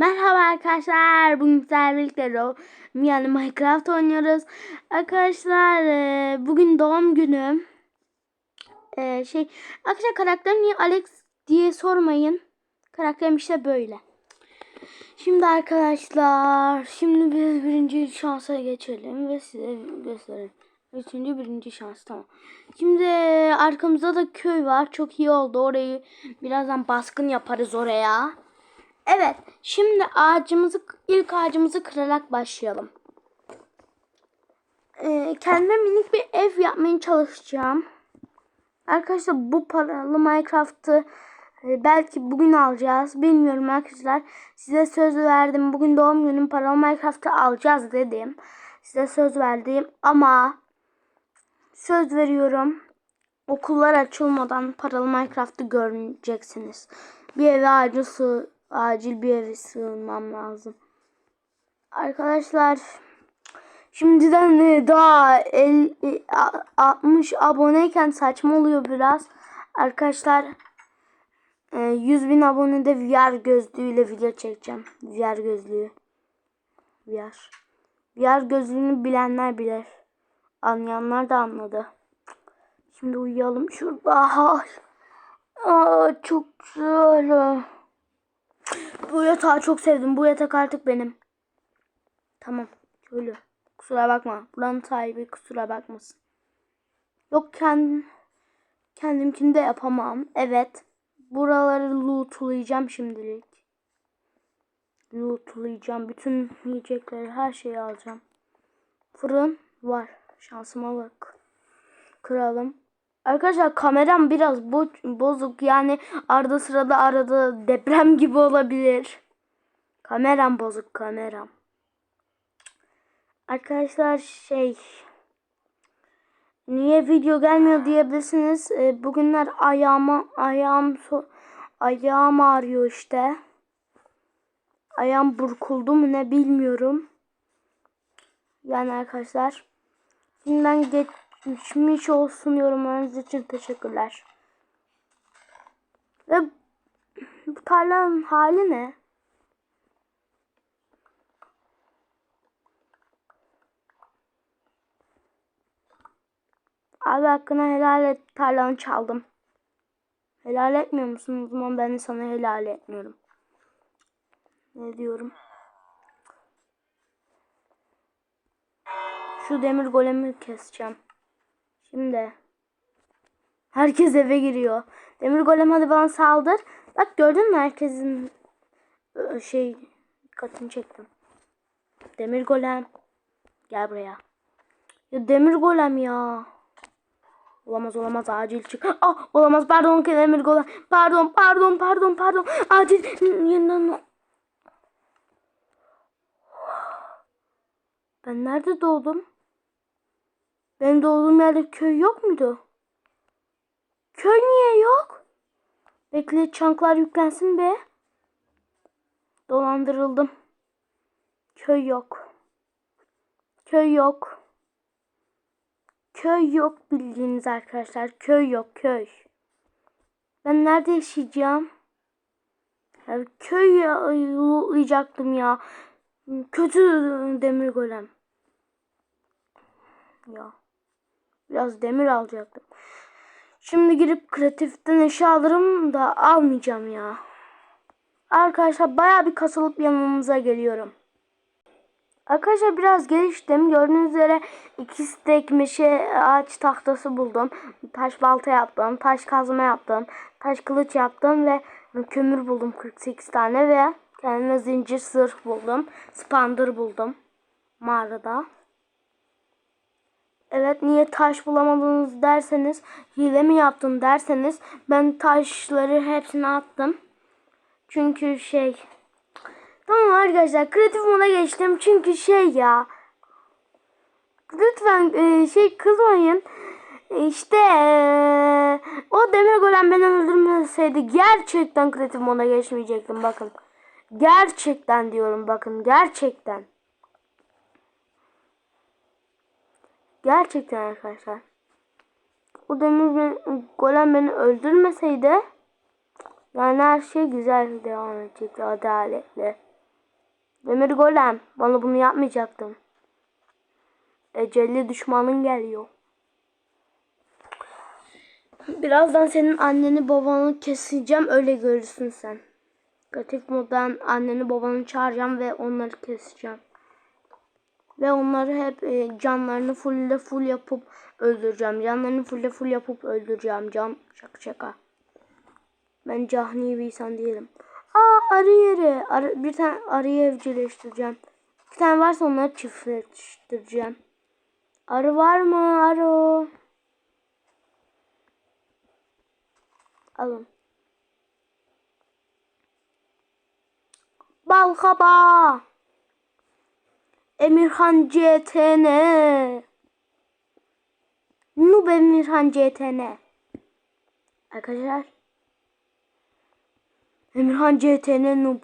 Merhaba arkadaşlar. Bugün sizlerle birlikte yani Minecraft oynuyoruz. Arkadaşlar e, bugün doğum günüm. E, şey arkadaşlar karakterim niye Alex diye sormayın. Karakterim işte böyle. Şimdi arkadaşlar şimdi biz birinci şansa geçelim ve size gösterelim. Üçüncü birinci şans tamam. Şimdi arkamızda da köy var. Çok iyi oldu. Orayı birazdan baskın yaparız oraya. Evet, şimdi ağacımızı ilk ağacımızı kırarak başlayalım. Ee, kendime minik bir ev yapmaya çalışacağım. Arkadaşlar bu paralı Minecraft'ı e, belki bugün alacağız. Bilmiyorum arkadaşlar. Size söz verdim. Bugün doğum günüm paralı Minecraft'ı alacağız dedim. Size söz verdim ama söz veriyorum. Okullar açılmadan paralı Minecraft'ı göreceksiniz. Bir eve sığ acil bir eve sığınmam lazım. Arkadaşlar şimdiden e, daha el, e, a- 60 aboneyken saçma oluyor biraz. Arkadaşlar e, 100 bin abonede VR gözlüğüyle video çekeceğim. VR gözlüğü. VR. VR gözlüğünü bilenler bilir. Anlayanlar da anladı. Şimdi uyuyalım şurada. Aa, çok güzel. Bu yatağı çok sevdim. Bu yatak artık benim. Tamam. Köylü. Kusura bakma. Buranın sahibi kusura bakmasın. Yok kendim kendimkini de yapamam. Evet. Buraları lootlayacağım şimdilik. Lootlayacağım. Bütün yiyecekleri her şeyi alacağım. Fırın var. Şansıma bak. Kıralım. Arkadaşlar kameram biraz bo- bozuk yani arada sırada arada deprem gibi olabilir. Kameram bozuk kameram. Arkadaşlar şey niye video gelmiyor diyebilirsiniz. Ee, bugünler ayağıma ayağım so ayağım ağrıyor işte. Ayağım burkuldu mu ne bilmiyorum. Yani arkadaşlar şimdiden geç geçmiş olsun yorumlarınız için teşekkürler. Ve bu tarlanın hali ne? Abi hakkına helal et tarlanı çaldım. Helal etmiyor musun? O zaman ben de sana helal etmiyorum. Ne diyorum? Şu demir golemi keseceğim. Şimdi herkes eve giriyor. Demir golem hadi bana saldır. Bak gördün mü herkesin ö, şey dikkatini çektim. Demir golem gel buraya. Ya demir golem ya. Olamaz olamaz acil çık. Ah olamaz pardon ki demir golem. Pardon pardon pardon pardon. Acil yeniden. Ben nerede doğdum? Benim doğduğum yerde köy yok muydu? Köy niye yok? Bekle çanklar yüklensin be. Dolandırıldım. Köy yok. Köy yok. Köy yok bildiğiniz arkadaşlar. Köy yok köy. Ben nerede yaşayacağım? Ya köy yolulayacaktım ya. Kötü demir golem. Ya. Biraz demir alacaktım. Şimdi girip kreatiften eşya alırım da almayacağım ya. Arkadaşlar baya bir kasılıp yanımıza geliyorum. Arkadaşlar biraz geliştim. Gördüğünüz üzere iki stek ağaç tahtası buldum. Taş balta yaptım. Taş kazma yaptım. Taş kılıç yaptım ve kömür buldum 48 tane ve kendime zincir sırf buldum. Spandır buldum mağarada. Evet niye taş bulamadınız derseniz hile mi yaptın derseniz ben taşları hepsini attım. Çünkü şey tamam arkadaşlar kreatif moda geçtim. Çünkü şey ya lütfen e, şey kızmayın. İşte e, o demir golem beni öldürmeseydi gerçekten kreatif moda geçmeyecektim bakın. Gerçekten diyorum bakın gerçekten Gerçekten arkadaşlar. O demir golem beni öldürmeseydi yani her şey güzel devam edecekti adaletli. Demir golem. Bana bunu yapmayacaktın. Ecelli düşmanın geliyor. Birazdan senin anneni babanı keseceğim. Öyle görürsün sen. Gotik moddan anneni babanı çağıracağım ve onları keseceğim. Ve onları hep e, canlarını full full yapıp öldüreceğim. Canlarını full full yapıp öldüreceğim. Can şaka şaka. Ben cahni bir insan değilim. Aa arı yeri. Arı, bir tane arıyı evcilleştireceğim. Bir tane varsa onları çiftleştireceğim. Arı var mı? Arı. Alın. Balkaba. Emirhan CTN. Noob Emirhan CTN. Arkadaşlar. Emirhan CTN noob.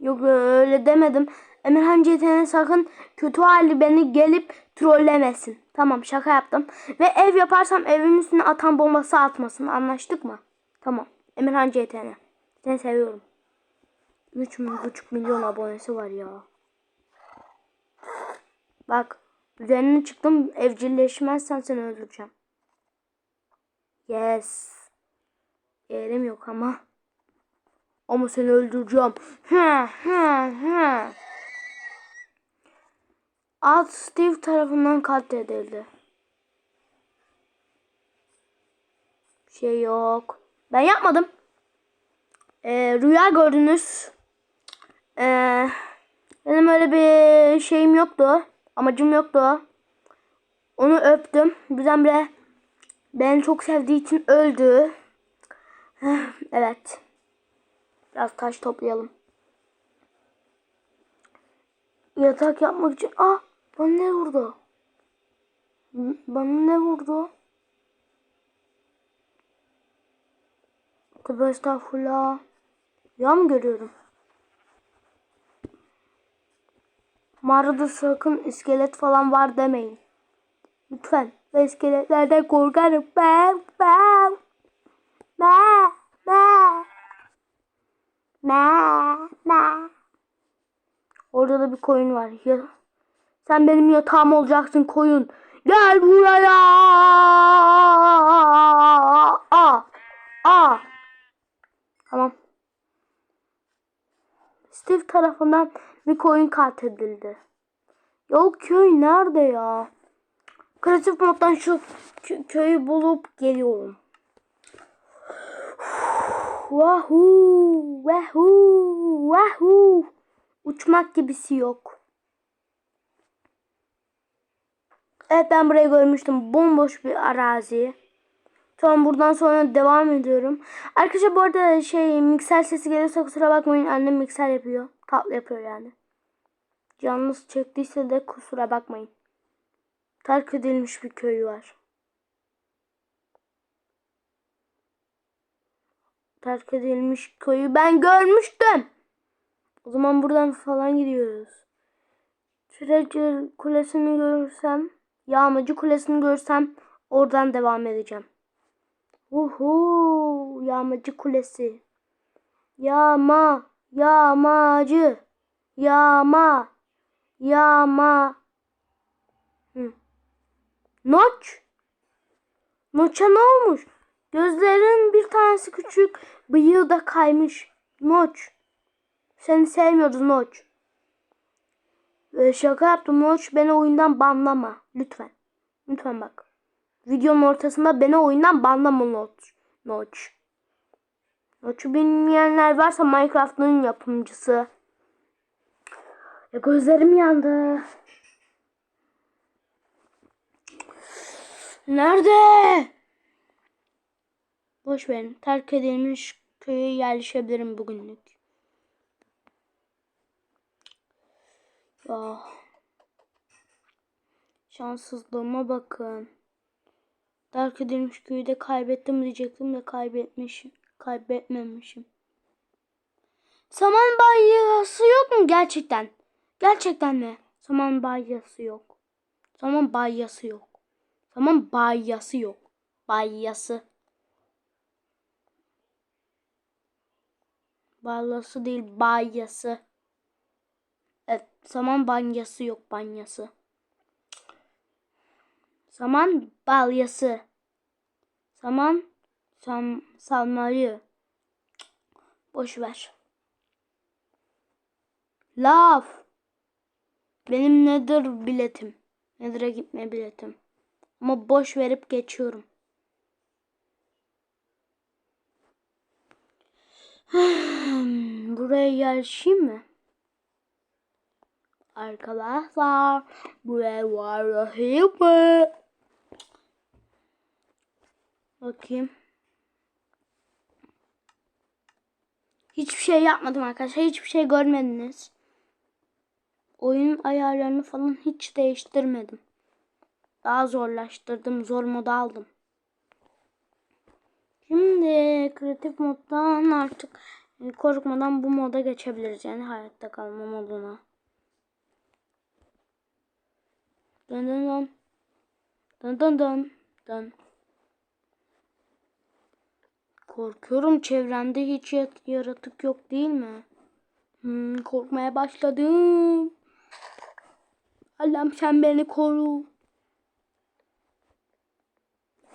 Yok öyle demedim. Emirhan CTN sakın kötü hali beni gelip trollemesin. Tamam şaka yaptım. Ve ev yaparsam evimin üstüne atan bombası atmasın. Anlaştık mı? Tamam. Emirhan CTN. Seni seviyorum. 3,5 milyon abonesi var ya. Bak. Üzerine çıktım. Evcilleşmezsen seni öldüreceğim. Yes. Yerim yok ama. Ama seni öldüreceğim. Hı hı hı. Alt Steve tarafından katledildi. Bir şey yok. Ben yapmadım. Ee, rüya gördünüz. Ee, benim öyle bir şeyim yoktu. Amacım yoktu. Onu öptüm. Birdenbire beni çok sevdiği için öldü. evet. Biraz taş toplayalım. Yatak yapmak için... Ah! Bana ne vurdu? Bana ne vurdu? Tövbe estağfurullah. Ya mı görüyorum? Mağarada sakın iskelet falan var demeyin. Lütfen. Ve iskeletlerden korkarım. Ben, ben. Ben, ben. Ben, ben. Orada da bir koyun var. Ya, sen benim yatağım olacaksın koyun. Gel buraya. Aa, aa. Tamam. Steve tarafından bir koyun katledildi. Ya o köy nerede ya? Kreatif moddan şu kö- köyü bulup geliyorum. Wahoo, wahoo, wahoo. Uçmak gibisi yok. Evet ben burayı görmüştüm. Bomboş bir arazi. Tamam buradan sonra devam ediyorum. Arkadaşlar bu arada şey mikser sesi gelirse kusura bakmayın. Annem mikser yapıyor. Tatlı yapıyor yani. Canınız çektiyse de kusura bakmayın. Terk edilmiş bir köy var. Terk edilmiş köyü ben görmüştüm. O zaman buradan falan gidiyoruz. Treasure kulesini görürsem, yağmacı kulesini görsem oradan devam edeceğim. Uhu, yağmacı kulesi. Yağma, yağmacı. Yağma, yağma. Hı. Noç. Noç'a ne olmuş? Gözlerin bir tanesi küçük, bıyığı da kaymış. Noç. Seni sevmiyoruz Noç. Ee, şaka yaptım Noç. Beni oyundan banlama. Lütfen. Lütfen bak. Videonun ortasında beni oyundan banlama Noç. Noç. Noç'u bilmeyenler varsa Minecraft'ın yapımcısı. Ya gözlerim yandı. Nerede? Boş verin. Terk edilmiş köye yerleşebilirim bugünlük. Ya. Şanssızlığıma bakın. Terk edilmiş köyü de kaybettim diyecektim de kaybetmişim. Kaybetmemişim. Saman balyası yok mu gerçekten? Gerçekten mi? Saman balyası yok. Saman balyası yok. Saman balyası yok. Balyası. Balyası değil balyası. Evet, saman banyası yok banyası. Saman balyası. Saman sam, salmayı. Boş ver. Laf. Benim nedir biletim. Nedir'e gitme biletim. Ama boş verip geçiyorum. Buraya yerleşeyim mi? Arkadaşlar buraya varayım mı? Bakayım. Hiçbir şey yapmadım arkadaşlar. Hiçbir şey görmediniz. Oyun ayarlarını falan hiç değiştirmedim. Daha zorlaştırdım. Zor moda aldım. Şimdi kreatif moddan artık e, korkmadan bu moda geçebiliriz. Yani hayatta kalma moduna. Dın dın dın. Dın dın dın. Dın. Korkuyorum çevremde hiç yaratık yok değil mi? Hmm, korkmaya başladım. Allah'ım sen beni koru.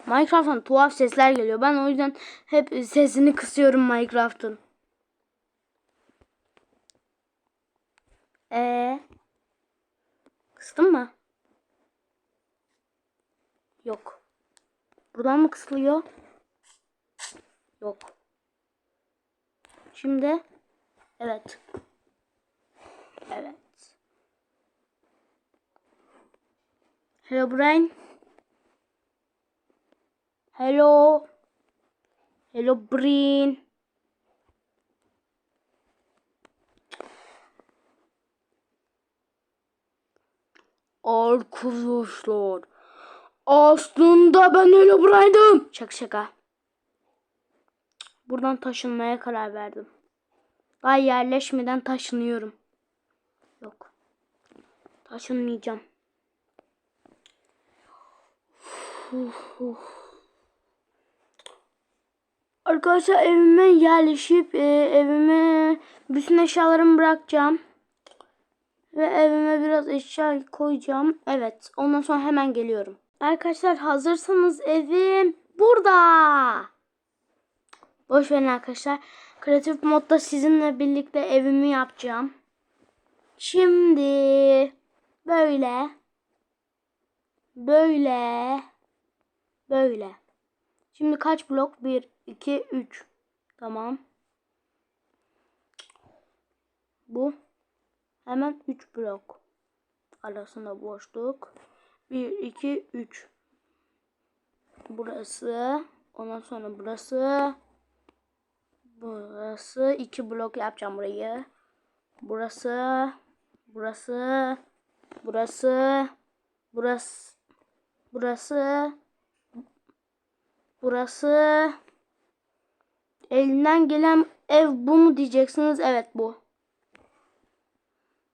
Minecraft'tan tuhaf sesler geliyor. Ben o yüzden hep sesini kısıyorum Minecraft'ın. Ee, kıstın mı? Yok. Buradan mı kısılıyor? Yok. Şimdi evet. Evet. Hello Brain. Hello. Hello Brain. Arkadaşlar. Aslında ben Hello Brain'dim. Şaka şaka. Buradan taşınmaya karar verdim. Daha yerleşmeden taşınıyorum. Yok. Taşınmayacağım. Arkadaşlar evime yerleşip e, evime bütün eşyalarımı bırakacağım. Ve evime biraz eşya koyacağım. Evet. Ondan sonra hemen geliyorum. Arkadaşlar hazırsanız evim burada. Boş verin arkadaşlar. Kreatif modda sizinle birlikte evimi yapacağım. Şimdi böyle böyle böyle. Şimdi kaç blok? 1 2 3. Tamam. Bu hemen 3 blok. Arasında boşluk. 1 2 3. Burası. Ondan sonra burası. Burası iki blok yapacağım burayı. Burası, burası, burası, burası, burası, burası. Elinden gelen ev bu mu diyeceksiniz? Evet bu.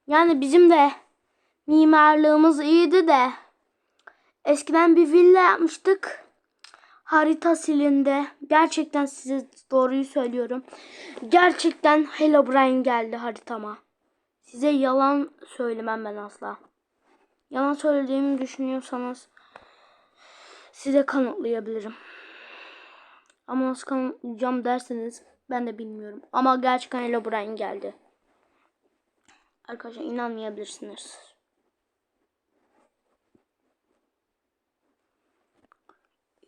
Yani bizim de mimarlığımız iyiydi de eskiden bir villa yapmıştık harita silindi. Gerçekten size doğruyu söylüyorum. Gerçekten Hello Brian geldi haritama. Size yalan söylemem ben asla. Yalan söylediğimi düşünüyorsanız size kanıtlayabilirim. Ama nasıl kanıtlayacağım derseniz ben de bilmiyorum. Ama gerçekten Hello Brian geldi. Arkadaşlar inanmayabilirsiniz.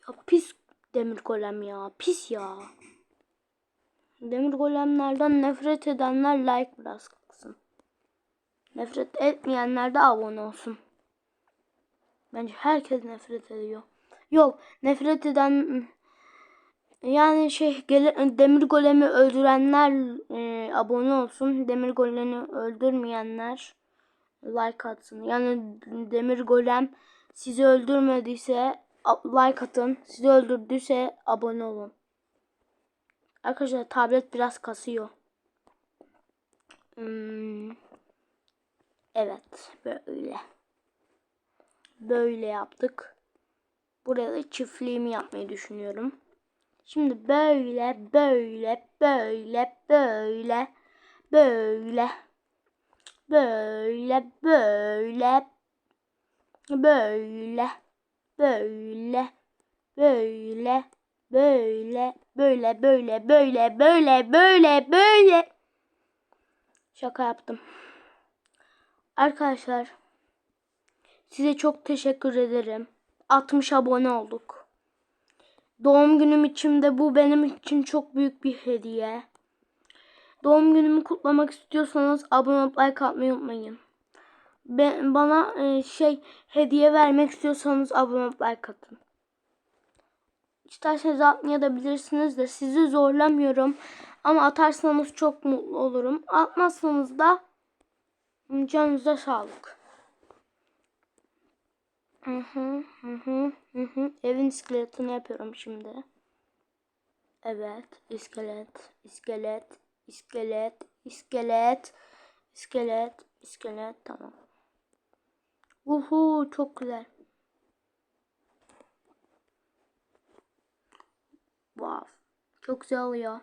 Ya pis demir golem ya. Pis ya. Demir golemlerden nefret edenler like bıraksın. Nefret etmeyenler de abone olsun. Bence herkes nefret ediyor. Yok nefret eden yani şey demir golemi öldürenler e, abone olsun. Demir golemi öldürmeyenler like atsın. Yani demir golem sizi öldürmediyse like atın. Sizi öldürdüyse abone olun. Arkadaşlar tablet biraz kasıyor. Hmm. Evet böyle. Böyle yaptık. Buraya da çiftliğimi yapmayı düşünüyorum. Şimdi böyle böyle böyle böyle böyle böyle böyle böyle böyle böyle böyle böyle böyle böyle böyle böyle böyle şaka yaptım. Arkadaşlar size çok teşekkür ederim. 60 abone olduk. Doğum günüm için de bu benim için çok büyük bir hediye. Doğum günümü kutlamak istiyorsanız abone olup like atmayı unutmayın. Ben, bana e, şey hediye vermek istiyorsanız abone like atın. İsterseniz atmayabilirsiniz de sizi zorlamıyorum. Ama atarsanız çok mutlu olurum. Atmazsanız da canınıza sağlık. Hı hı hı hı hı. Evin iskeletini yapıyorum şimdi. Evet, iskelet, iskelet, iskelet, iskelet, iskelet, iskelet. Tamam. Uhu, çok güzel. Wow. Çok güzel oluyor.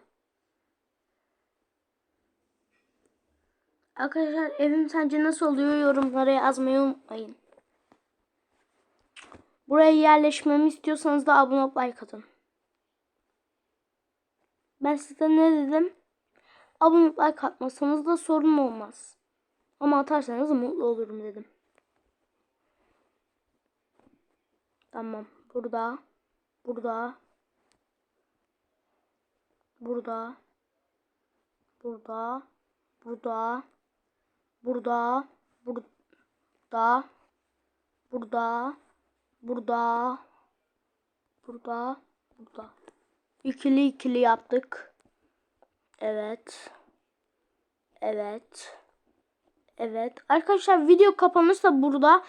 Arkadaşlar evim sence nasıl oluyor yorumlara yazmayı unutmayın. Buraya yerleşmemi istiyorsanız da abone olup like atın. Ben size ne dedim? Abone like atmasanız da sorun olmaz. Ama atarsanız mutlu olurum dedim. Tamam. Burada. Burada. Burada. Burada. Burada. Burada. Burada. Burada. Burada. Burada. Burada. İkili ikili yaptık. Evet. Evet. Evet. Arkadaşlar video kapanırsa burada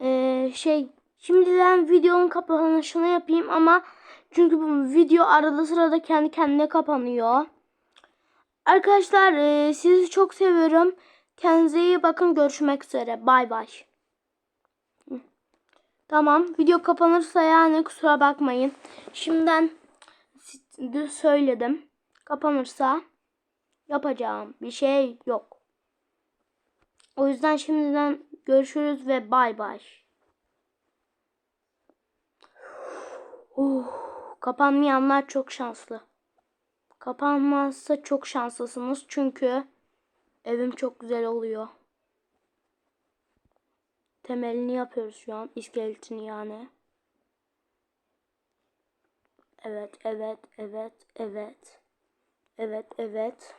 ee, şey şimdiden videonun kapanışını yapayım ama çünkü bu video arada sırada kendi kendine kapanıyor. Arkadaşlar ee, sizi çok seviyorum. Kendinize iyi bakın. Görüşmek üzere. Bay bay. Tamam. Video kapanırsa yani kusura bakmayın. Şimdiden söyledim. Kapanırsa yapacağım bir şey yok. O yüzden şimdiden görüşürüz ve bay bay. Uh, kapanmayanlar çok şanslı. Kapanmazsa çok şanslısınız çünkü evim çok güzel oluyor. Temelini yapıyoruz şu an. iskeletini yani. Evet, evet, evet, evet. Evet, evet.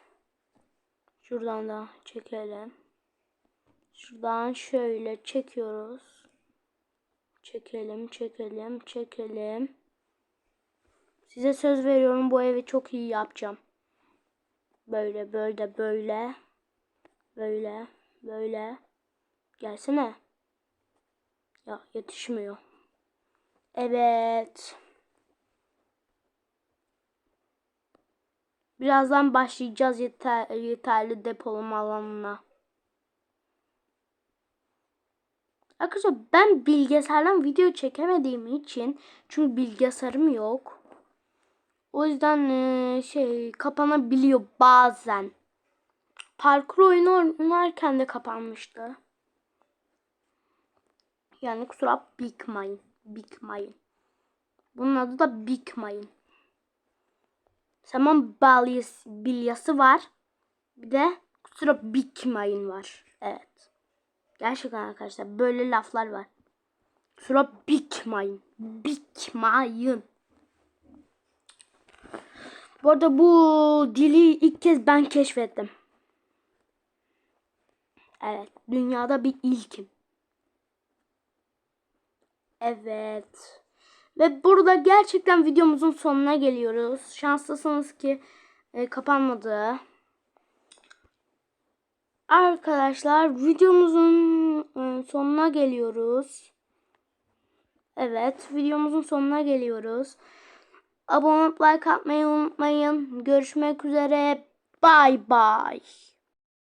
Şuradan da çekelim. Şuradan şöyle çekiyoruz. Çekelim, çekelim, çekelim. Size söz veriyorum bu evi çok iyi yapacağım. Böyle, böyle, böyle. Böyle, böyle. Gelsene. Ya yetişmiyor. Evet. Birazdan başlayacağız yeter, yeterli depolama alanına. Arkadaşlar ben bilgisayardan video çekemediğim için çünkü bilgisayarım yok. O yüzden e, şey kapanabiliyor bazen. Parkur oyunu oynarken de kapanmıştı. Yani kusura bakmayın. Bakmayın. Bunun adı da bakmayın. Saman balyası, bilyası var. Bir de kusura bakmayın var. Evet. Gerçekten arkadaşlar böyle laflar var. Kusura bakmayın. Bakmayın. Bu arada bu dili ilk kez ben keşfettim. Evet. Dünyada bir ilkim. Evet. Ve burada gerçekten videomuzun sonuna geliyoruz. Şanslısınız ki e, kapanmadı. Arkadaşlar videomuzun e, sonuna geliyoruz. Evet videomuzun sonuna geliyoruz. Abone olup like atmayı unutmayın. Görüşmek üzere. Bye bye.